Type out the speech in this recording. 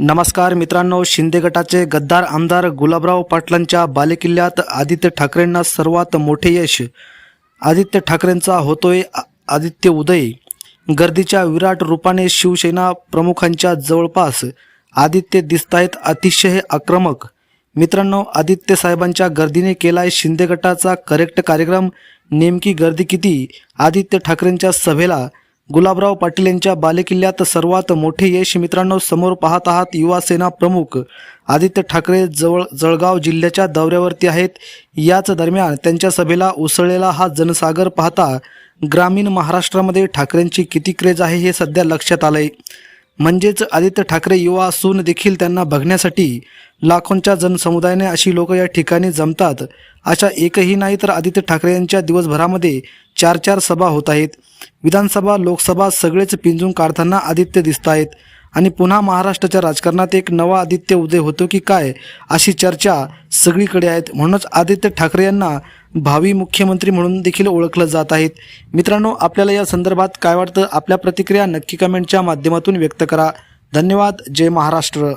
नमस्कार मित्रांनो शिंदे गटाचे गद्दार आमदार गुलाबराव पाटलांच्या बालेकिल्ल्यात आदित्य ठाकरेंना सर्वात मोठे यश. आदित्य ठाकरेंचा होतोय आ- आदित्य उदय. गर्दीच्या विराट रूपाने शिवसेना प्रमुखांच्या जवळपास आदित्य दिसतायत अतिशय आक्रमक. मित्रांनो आदित्य साहेबांच्या गर्दीने केलाय शिंदे गटाचा करेक्ट कार्यक्रम. नेमकी गर्दी किती? आदित्य ठाकरेंच्या सभेला गुलाबराव पाटील यांच्या बालेकिल्ल्यात सर्वात मोठे यश मित्रांनो समोर पाहत आहात युवासेना प्रमुख आदित्य ठाकरे जवळ जळगाव जिल्ह्याच्या दौऱ्यावरती आहेत. याच दरम्यान त्यांच्या सभेला उसळलेला हा जनसागर पाहता ग्रामीण महाराष्ट्रामध्ये ठाकरेंची किती क्रेज आहे हे सध्या लक्षात आलंय. म्हणजेच आदित्य ठाकरे युवा असून देखील त्यांना बघण्यासाठी लाखोंच्या जनसमुदायाने अशी लोक या ठिकाणी जमतात. अशा एकही नाही तर आदित्य ठाकरे यांच्या दिवसभरामध्ये चार चार सभा होत आहेत. विधानसभा लोकसभा सगळेच पिंजून काढताना आदित्य दिसत आहेत. आणि पुन्हा महाराष्ट्राच्या राजकारणात एक नवा आदित्य उदय होतो की काय अशी चर्चा सगळीकडे आहेत. म्हणूनच आदित्य ठाकरे यांना भावी मुख्यमंत्री म्हणून देखील ओळखलं जात आहेत. मित्रांनो आपल्याला या संदर्भात काय वाटतं? आपल्या प्रतिक्रिया नक्की कमेंटच्या माध्यमातून व्यक्त करा. धन्यवाद. जय महाराष्ट्र.